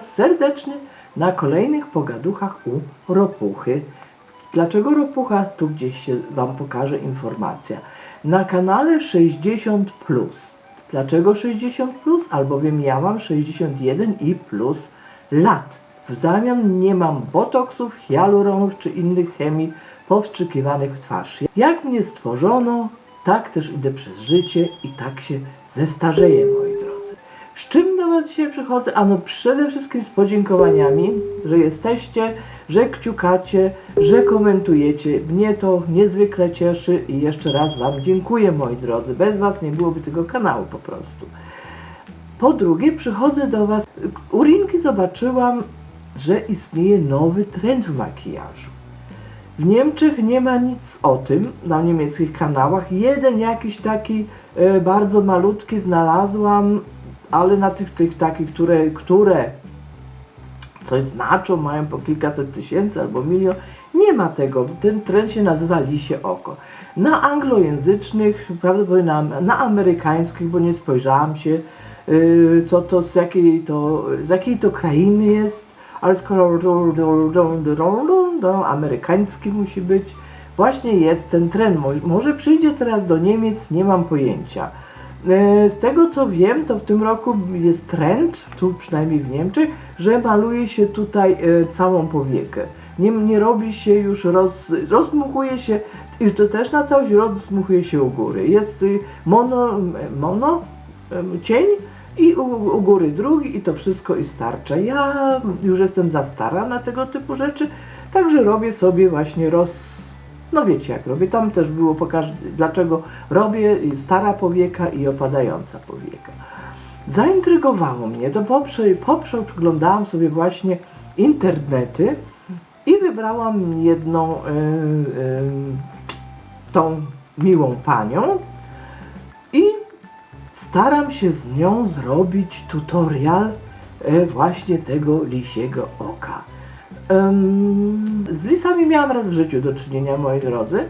Was serdecznie na kolejnych pogaduchach u Ropuchy. Dlaczego Ropucha? Tu gdzieś się Wam pokaże informacja. Na kanale 60. Dlaczego 60? Albowiem ja mam 61 i plus lat. W zamian nie mam botoksów, hialuronów czy innych chemii powstrzykiwanych w twarz. Jak mnie stworzono, tak też idę przez życie i tak się zestarzeję, moi. Z czym do Was dzisiaj przychodzę? Ano przede wszystkim z podziękowaniami, że jesteście, że kciukacie, że komentujecie. Mnie to niezwykle cieszy i jeszcze raz Wam dziękuję, moi drodzy. Bez Was nie byłoby tego kanału po prostu. Po drugie, przychodzę do Was. U Rinki zobaczyłam, że istnieje nowy trend w makijażu. W Niemczech nie ma nic o tym na niemieckich kanałach. Jeden jakiś taki e, bardzo malutki znalazłam, ale na tych, tych takich, które, które coś znaczą, mają po kilkaset tysięcy albo milion, nie ma tego. Ten trend się nazywa lisie oko. Na anglojęzycznych, prawdopodobnie na, na amerykańskich, bo nie spojrzałam się, yy, co to, z jakiej to, z jakiej to krainy jest, ale skoro amerykański musi być, właśnie jest ten trend. Mo- Może przyjdzie teraz do Niemiec, nie mam pojęcia. E, Z tego co wiem, to w tym roku jest trend, tu przynajmniej w Niemczech, że maluje się tutaj e, całą powiekę. Nie, nie robi się już, roz, rozmuchuje się i to też na całość rozmuchuje się u góry. Jest y, mono, mono cień i u, u góry drugi i to wszystko i starcza. Ja już jestem za stara na tego typu rzeczy, także robię sobie właśnie roz, no wiecie jak robię, tam też było pokaż dlaczego robię stara powieka i opadająca powieka. Zaintrygowało mnie to, poprze, poprze oglądałam sobie właśnie internety i wybrałam jedną y, y, tą miłą panią i staram się z nią zrobić tutorial e, właśnie tego lisiego oka. Z lisami miałam raz w życiu do czynienia, moi drodzy,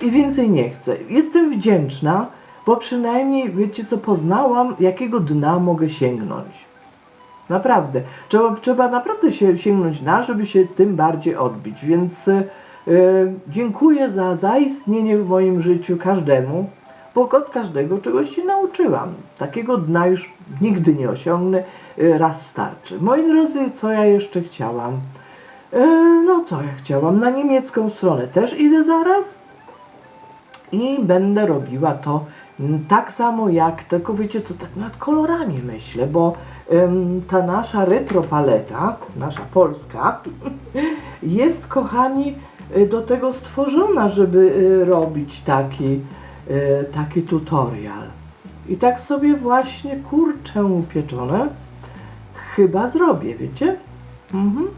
i więcej nie chcę. Jestem wdzięczna, bo przynajmniej, wiecie co, poznałam, jakiego dna mogę sięgnąć. Naprawdę. Trzeba, trzeba naprawdę się sięgnąć na, żeby się tym bardziej odbić. Więc e, dziękuję za zaistnienie w moim życiu każdemu, bo od każdego czegoś się nauczyłam. Takiego dna już nigdy nie osiągnę, e, raz starczy. Moi drodzy, co ja jeszcze chciałam? E, no co ja chciałam? Na niemiecką stronę też idę zaraz i będę robiła to tak samo jak, tylko wiecie co, tak nad kolorami myślę, bo em, ta nasza retro paleta, nasza polska, jest kochani y, do tego stworzona, żeby y, robić taki, y, taki tutorial. I tak sobie właśnie kurczę pieczone chyba zrobię, wiecie? Mhm.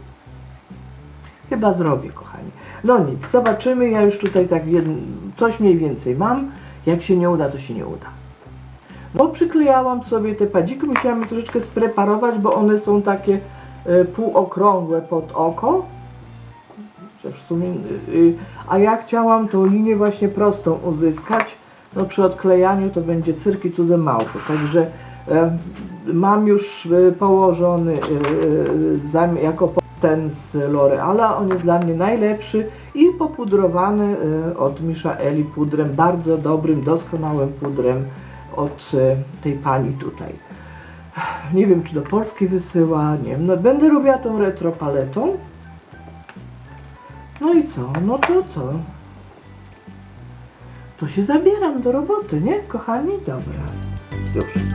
Chyba zrobię, kochani. No nic, zobaczymy. Ja już tutaj tak coś mniej więcej mam. Jak się nie uda, to się nie uda. Bo przyklejałam sobie te padziki, musiałam je troszeczkę spreparować, bo one są takie e, półokrągłe pod oko. W sumie, y, y, a ja chciałam tą linię właśnie prostą uzyskać. No przy odklejaniu to będzie cyrki cudze małpy. Także e, mam już położony e, zam- jako ten z L'Oreala. On jest dla mnie najlepszy i popudrowany e, od Michaeli pudrem, bardzo dobrym, doskonałym pudrem od e, tej pani tutaj. Nie wiem, czy do Polski wysyła, nie wiem. No, będę robiła tą retro paletą. No i co? No to co? To się zabieram do roboty, nie, kochani? Dobra. Już.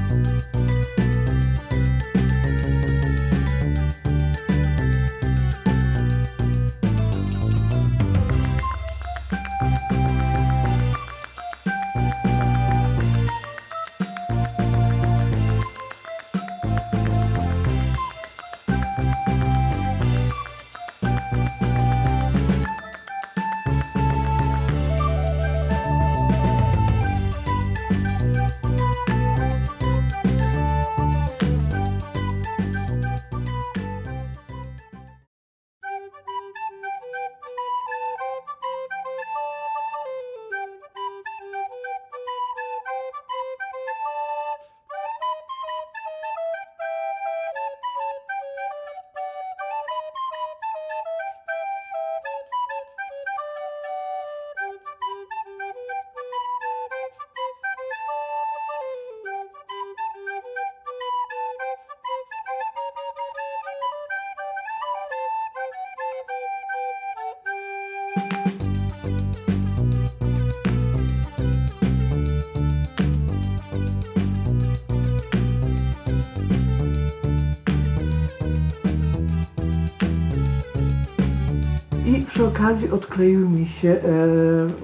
I przy okazji odkleił mi się, e,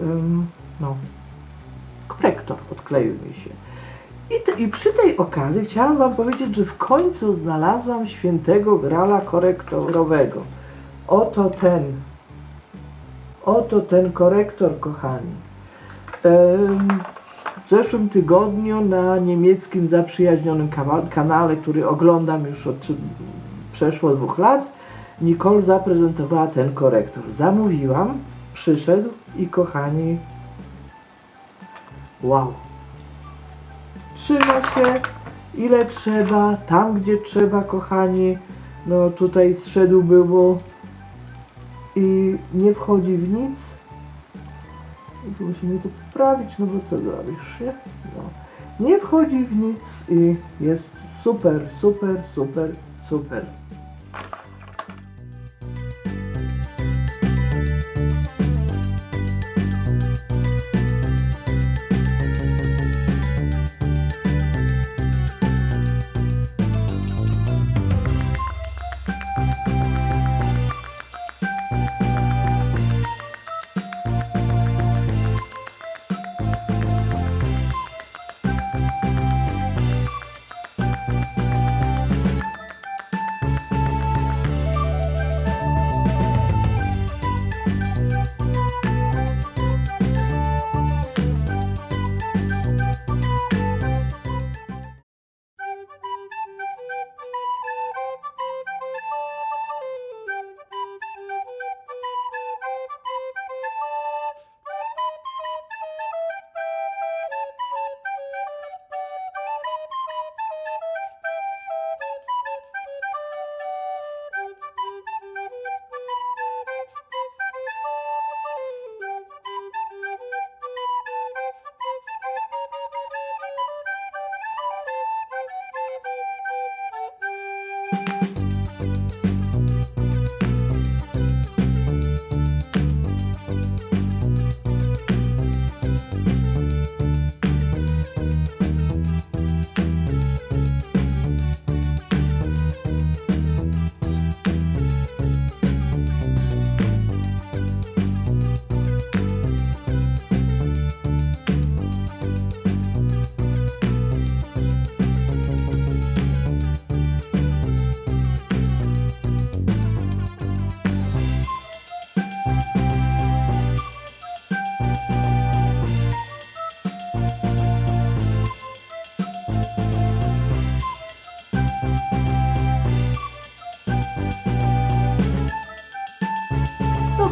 em, no, korektor odkleił mi się. I, te, I przy tej okazji chciałam Wam powiedzieć, że w końcu znalazłam świętego grala korektorowego. Oto ten. Oto ten korektor, kochani. W zeszłym tygodniu na niemieckim zaprzyjaźnionym kanale, który oglądam już od przeszło dwóch lat, Nicole zaprezentowała ten korektor. Zamówiłam, przyszedł i kochani, wow. Trzyma się ile trzeba, tam gdzie trzeba, kochani. No tutaj zszedł było i nie wchodzi w nic. Musimy to poprawić, no bo co zrobisz, nie? No. Nie wchodzi w nic i jest super, super, super, super.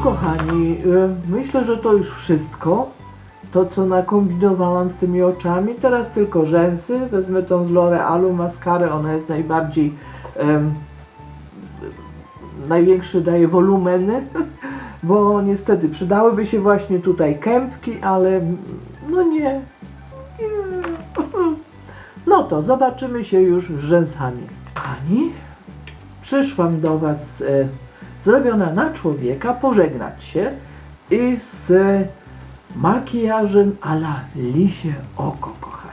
Kochani, y, myślę, że to już wszystko. To, co nakombinowałam z tymi oczami. Teraz tylko rzęsy. Wezmę tą z L'Orealu maskarę. Ona jest najbardziej... em, największy daje wolumeny. Bo niestety przydałyby się właśnie tutaj kępki, ale no nie. nie. No to zobaczymy się już z rzęsami. Kochani, przyszłam do Was e, zrobiona na człowieka, pożegnać się i z makijażem a la lisie oko, kochani.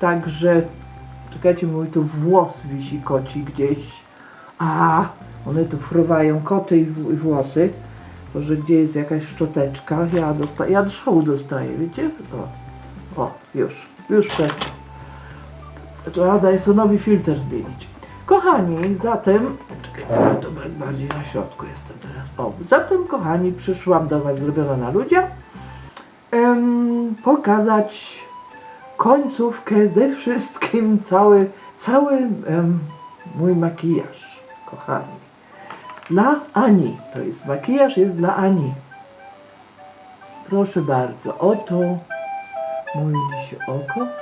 Także, czekajcie, mój tu włos wisi koci gdzieś. A, one tu fruwają koty i w- i włosy. Może gdzie jest jakaś szczoteczka? Ja, dosta- ja szału dostaję, wiecie? O, o, już, już przestał. Trzeba Dysonowi filtr zmienić. Kochani, zatem. To ba- bardziej na środku jestem teraz. O, zatem, kochani, przyszłam do Was zrobiona na ludzie. Em, pokazać końcówkę ze wszystkim, cały, cały em, mój makijaż, kochani. Dla Ani. To jest makijaż, jest dla Ani. Proszę bardzo, oto lisie oko.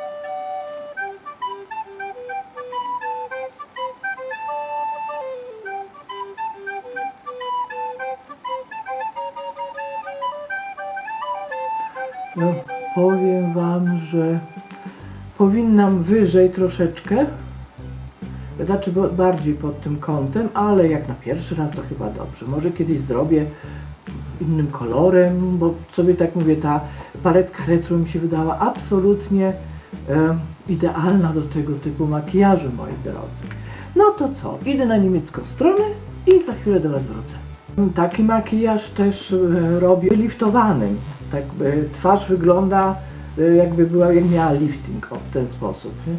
Powiem Wam, że powinnam wyżej troszeczkę. Znaczy bardziej pod tym kątem, ale jak na pierwszy raz to chyba dobrze. Może kiedyś zrobię innym kolorem, bo sobie tak mówię, ta paletka retro mi się wydała absolutnie e, idealna do tego typu makijażu, moi drodzy. No to co, idę na niemiecką stronę i za chwilę do Was wrócę. Taki makijaż też e, robię liftowanym. Tak e, twarz wygląda e, jakby była, jak miała lifting o, w ten sposób. Nie?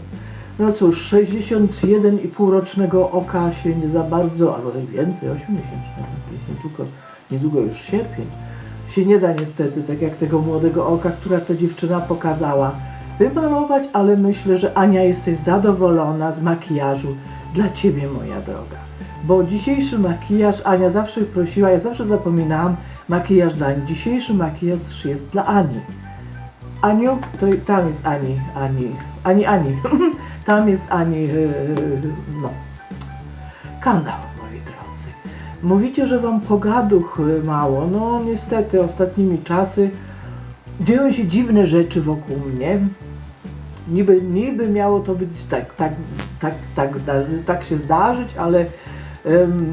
No cóż, 61,5 rocznego oka się nie za bardzo, albo więcej, 8 miesięcznego, niedługo, niedługo już sierpień, się nie da niestety, tak jak tego młodego oka, która ta dziewczyna pokazała, wymalować, ale myślę, że Ania jesteś zadowolona z makijażu dla Ciebie, moja droga. Bo dzisiejszy makijaż, Ania zawsze prosiła, ja zawsze zapominałam, makijaż dla Ani. Dzisiejszy makijaż jest dla Ani. Aniu, to tam jest Ani, Ani, Ani, Ani. tam jest Ani, yy, no, kanał, moi drodzy. Mówicie, że wam pogaduch y, mało. No niestety, ostatnimi czasy dzieją się dziwne rzeczy wokół mnie. Niby, niby miało to być tak, tak, tak, tak, zdarzy, tak się zdarzyć, ale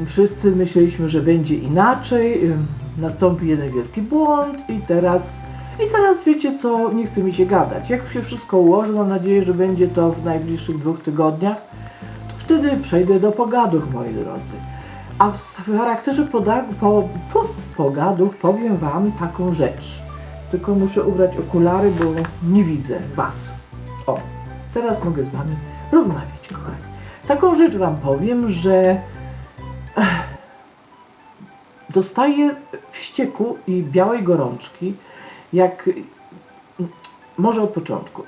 wszyscy myśleliśmy, że będzie inaczej. Nastąpi jeden wielki błąd i teraz, i teraz wiecie co, nie chce mi się gadać. Jak się wszystko ułoży, mam nadzieję, że będzie to w najbliższych dwóch tygodniach, to wtedy przejdę do pogaduch, moi drodzy. A w, charakterze poda, po, po, powiem wam taką rzecz. Tylko muszę ubrać okulary, bo nie widzę was. O, teraz mogę z wami rozmawiać, kochani. Taką rzecz wam powiem, że ech, dostaję wścieku i białej gorączki, jak może od początku.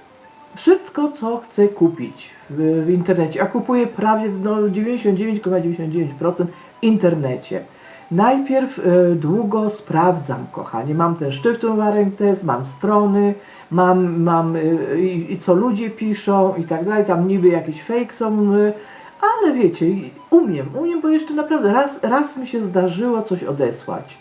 Wszystko, co chcę kupić w, w internecie, a kupuję prawie no, 99,99% w internecie. Najpierw e, długo sprawdzam, kochanie. Mam ten sztyftowarek test, mam strony, mam, mam e, i, i co ludzie piszą i tak dalej. Tam niby jakieś fake są, e, ale wiecie, umiem, umiem, bo jeszcze naprawdę raz, raz mi się zdarzyło coś odesłać.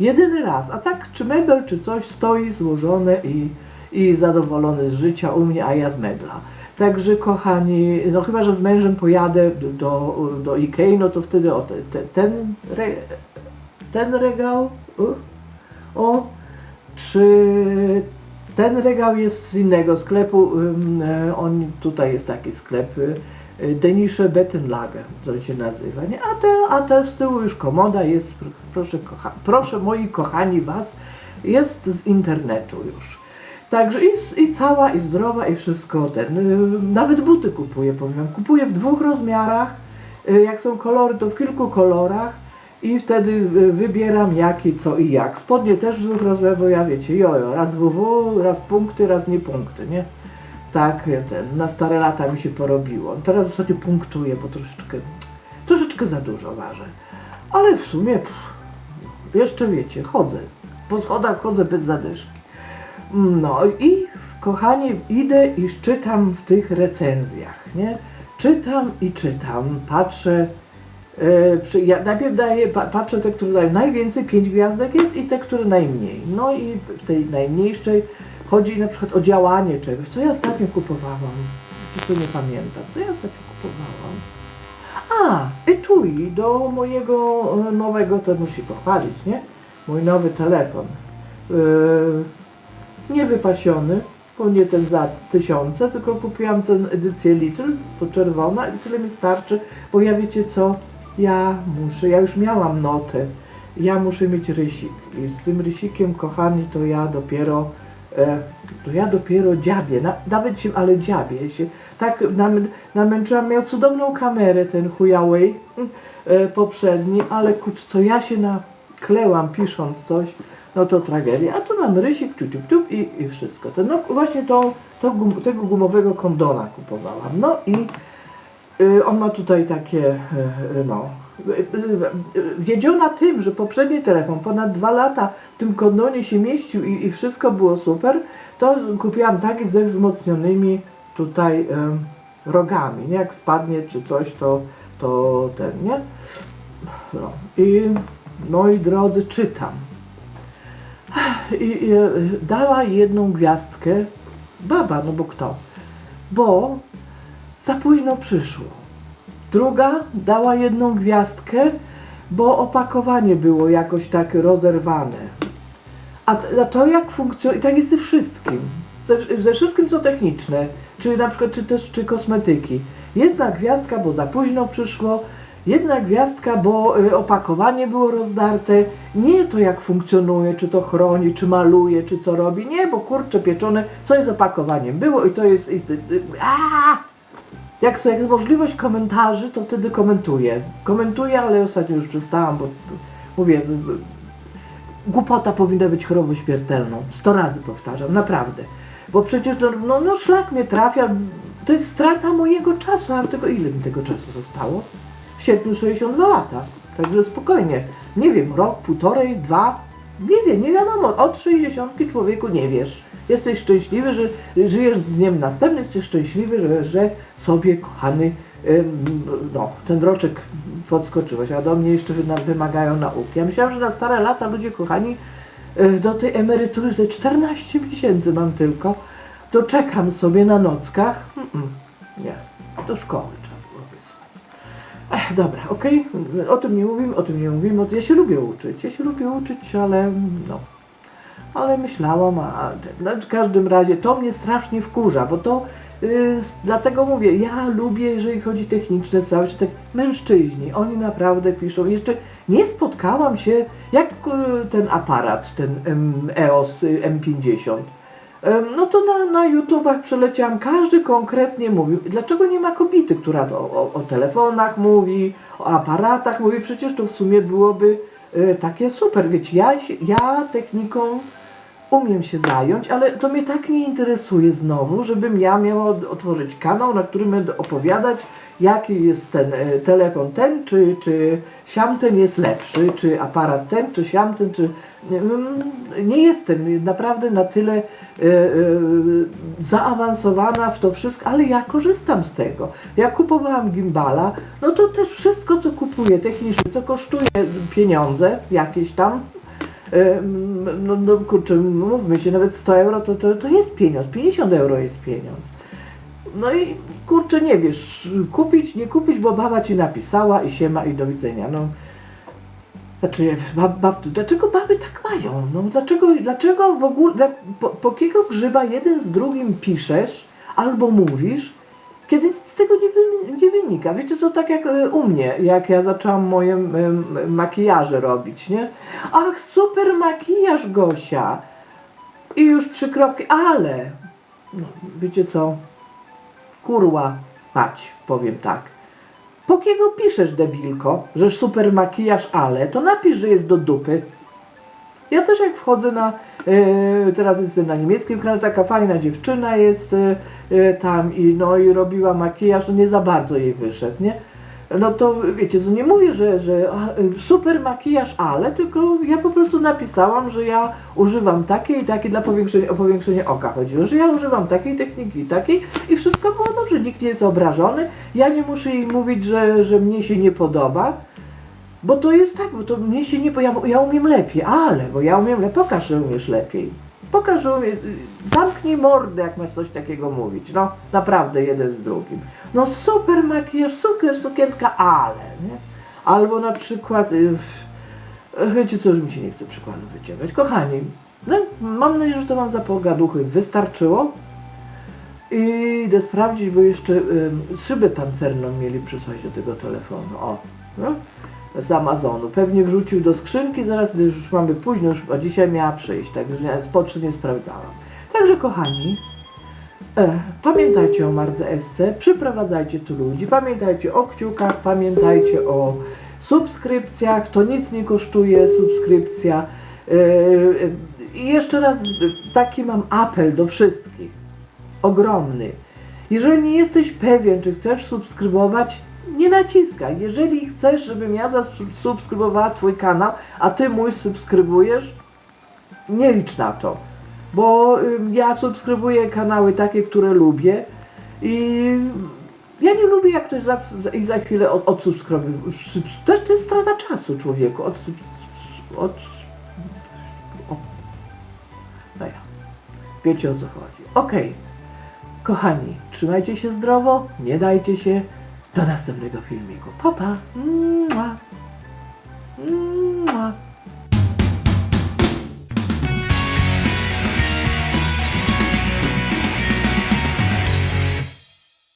Jedyny raz, a tak czy mebel, czy coś stoi złożone i, i zadowolony z życia u mnie, a ja z mebla. Także kochani, no chyba, że z mężem pojadę do, do, Ikei, no to wtedy o, te, te, ten, re, ten regał, o, czy ten regał jest z innego sklepu, e, on, tutaj jest taki sklep, y, Denisze Bettenlager, to się nazywa, nie? A, te, a te z tyłu już komoda jest, pr- proszę, kocha, proszę moi kochani was, jest z internetu już. Także i, i cała, i zdrowa, i wszystko ten. y, Nawet buty kupuję, powiem. Kupuję w dwóch rozmiarach. y, Jak są kolory, to w kilku kolorach. I wtedy wybieram jaki, co i jak. Spodnie też w dwóch rozmiarach, bo ja wiecie, jojo, raz WW, raz punkty, raz nie punkty, nie? Tak, ten, na stare lata mi się porobiło. Teraz ostatnio punktuję, bo troszeczkę, troszeczkę za dużo ważę. Ale w sumie, pff, jeszcze wiecie, chodzę. Po schodach chodzę bez zadyszki. No i kochanie, idę i czytam w tych recenzjach, nie? Czytam i czytam, patrzę. E, przy, ja najpierw daję, pa, patrzę te, które dają najwięcej, pięć gwiazdek jest i te, które najmniej. No i w tej najmniejszej chodzi na przykład o działanie czegoś. Co ja ostatnio kupowałam? Ci co nie pamiętam, co ja ostatnio kupowałam? A, etui do mojego e, nowego, to muszę pochwalić, nie? Mój nowy telefon. Yy, niewypasiony, bo nie ten za tysiące, tylko kupiłam tę edycję Little, to czerwona i tyle mi starczy, bo ja wiecie co, ja muszę, ja już miałam notę, ja muszę mieć rysik i z tym rysikiem, kochani, to ja dopiero, to ja dopiero dziabię, na, nawet się, ale dziabię się, tak nam, namęczyłam, miał cudowną kamerę ten Huawei e, poprzedni, ale kurczę, co ja się naklełam pisząc coś, no to tragedia. A tu mam rysik, tup, tup, tup i, i wszystko. To, no właśnie to gum, tego gumowego kondona kupowałam. No i y, on ma tutaj takie, y, no, wiedziona tym, że poprzedni telefon ponad dwa lata w tym kondonie się mieścił i, i wszystko było super, to kupiłam taki ze wzmocnionymi tutaj y, rogami, nie? Jak spadnie czy coś, to, to ten, nie? No. I moi drodzy, czytam i, i dała jedną gwiazdkę baba, no bo kto? Bo za późno przyszło. Druga dała jedną gwiazdkę, bo opakowanie było jakoś tak rozerwane. A, to jak funkcjonuje, tak jest ze wszystkim. Ze, ze wszystkim co techniczne, czy na przykład, czy też, czy kosmetyki. Jedna gwiazdka, bo za późno przyszło, Jedna gwiazdka, bo y, opakowanie było rozdarte. Nie to jak funkcjonuje, czy to chroni, czy maluje, czy co robi. Nie, bo kurcze pieczone, co jest opakowaniem. Było i to jest. I! Jak jak jest możliwość komentarzy, to wtedy komentuję. Komentuję, ale ostatnio już przestałam, bo mówię, głupota powinna być chorobą śmiertelną. Sto razy powtarzam, naprawdę. Bo przecież no, no, no szlak mnie trafia, to jest strata mojego czasu, a tego ile mi tego czasu zostało? W sierpniu 62 lata. Także spokojnie. Nie wiem, rok, półtorej, dwa, nie wiem, nie wiadomo. Od 60 człowieku nie wiesz. Jesteś szczęśliwy, że żyjesz dniem następnym, jesteś szczęśliwy, że, że sobie, kochany, no, ten roczek podskoczyłeś, a do mnie jeszcze wymagają nauki. Ja myślałam, że na stare lata ludzie, kochani, y, do tej emerytury, te 14 miesięcy mam tylko, to czekam sobie na nockach. Mm-mm, nie, do szkoły. Ech, dobra, okej, o tym nie mówimy, o tym nie mówimy. Ja się lubię uczyć, ja się lubię uczyć, ale no. Ale myślałam, a no, w każdym razie to mnie strasznie wkurza, bo to y, s- dlatego mówię, ja lubię, jeżeli chodzi o techniczne sprawy, czy tak mężczyźni, oni naprawdę piszą. Jeszcze nie spotkałam się, jak y, ten aparat, ten em, EOS y, M50. No to na, na YouTubach przeleciałam, każdy konkretnie mówił, dlaczego nie ma kobiety, która to o, o telefonach mówi, o aparatach mówi, przecież to w sumie byłoby e, takie super, wiecie, ja, ja techniką umiem się zająć, ale to mnie tak nie interesuje znowu, żebym ja miała otworzyć kanał, na którym będę opowiadać, jaki jest ten e, telefon ten, czy, czy siamten jest lepszy, czy aparat ten, czy siamten, czy... Mm, Nie jestem naprawdę na tyle e, e, zaawansowana w to wszystko, ale ja korzystam z tego. Ja kupowałam gimbala, no to też wszystko, co kupuję technicznie, co kosztuje pieniądze jakieś tam, No, no kurczę, mówmy się, nawet 100 euro to, to, to jest pieniądz, 50 euro jest pieniądz. No i kurczę, nie wiesz, kupić, nie kupić, bo baba ci napisała i siema i do widzenia. No, znaczy, bab, bab, dlaczego baby tak mają? No, dlaczego, dlaczego w ogóle, dla, po, po jakiego grzyba jeden z drugim piszesz albo mówisz, kiedy z tego nie, nie wynika. Wiecie, to tak jak e, u mnie, jak ja zaczęłam moje makijaże robić, nie? Ach, super makijaż, Gosia! I już trzy kropki, ale... No, wiecie co? Kurła mać, powiem tak. Po kiego piszesz, debilko, że super makijaż, ale, to napisz, że jest do dupy. Ja też jak wchodzę na, e, teraz jestem na niemieckim kanale, taka fajna dziewczyna jest e, e, tam i no i robiła makijaż, no nie za bardzo jej wyszedł, nie? No to wiecie, nie mówię, że, że super makijaż, ale tylko ja po prostu napisałam, że ja używam takiej i takiej dla powiększenia, o powiększenie oka chodziło, że ja używam takiej techniki takiej i wszystko było dobrze, nikt nie jest obrażony, ja nie muszę jej mówić, że, że mnie się nie podoba, bo to jest tak, bo to mnie się nie, bo ja, umiem lepiej, ale, bo ja umiem lepiej, pokaż, że umiesz lepiej. Pokaż, że umiesz, zamknij mordę, jak masz coś takiego mówić, no, naprawdę, jeden z drugim. No super makijaż, super sukienka, ale, nie? Albo na przykład, y, wiecie co, już mi się nie chce przykładu wyciągać. Kochani, no, mam nadzieję, że to wam za pogaduchy wystarczyło. I idę sprawdzić, bo jeszcze y, szybę pancerną mieli przysłać do tego telefonu. O, no, z Amazonu. Pewnie wrzucił do skrzynki, zaraz gdy już mamy późno, już, a dzisiaj miała przyjść, także nie, spoczy nie sprawdzałam. Także kochani, e, pamiętajcie o Mardze Esce, przyprowadzajcie tu ludzi, pamiętajcie o kciukach, pamiętajcie o subskrypcjach, to nic nie kosztuje, subskrypcja. E, e, I jeszcze raz taki mam apel do wszystkich, ogromny. Jeżeli nie jesteś pewien, czy chcesz subskrybować, nie naciskaj. Jeżeli chcesz, żebym ja zasubskrybowała Twój kanał, a Ty mój subskrybujesz, nie licz na to. Bo ja subskrybuję kanały takie, które lubię i ja nie lubię, jak ktoś za, i za chwilę od, odsubskrybuje. Subs- Też to jest strata czasu człowieku. Od, od, o. No ja. Wiecie o co chodzi. Okej. Kochani, trzymajcie się zdrowo, nie dajcie się. Do następnego filmiku. Pa, pa. Mua. Mua.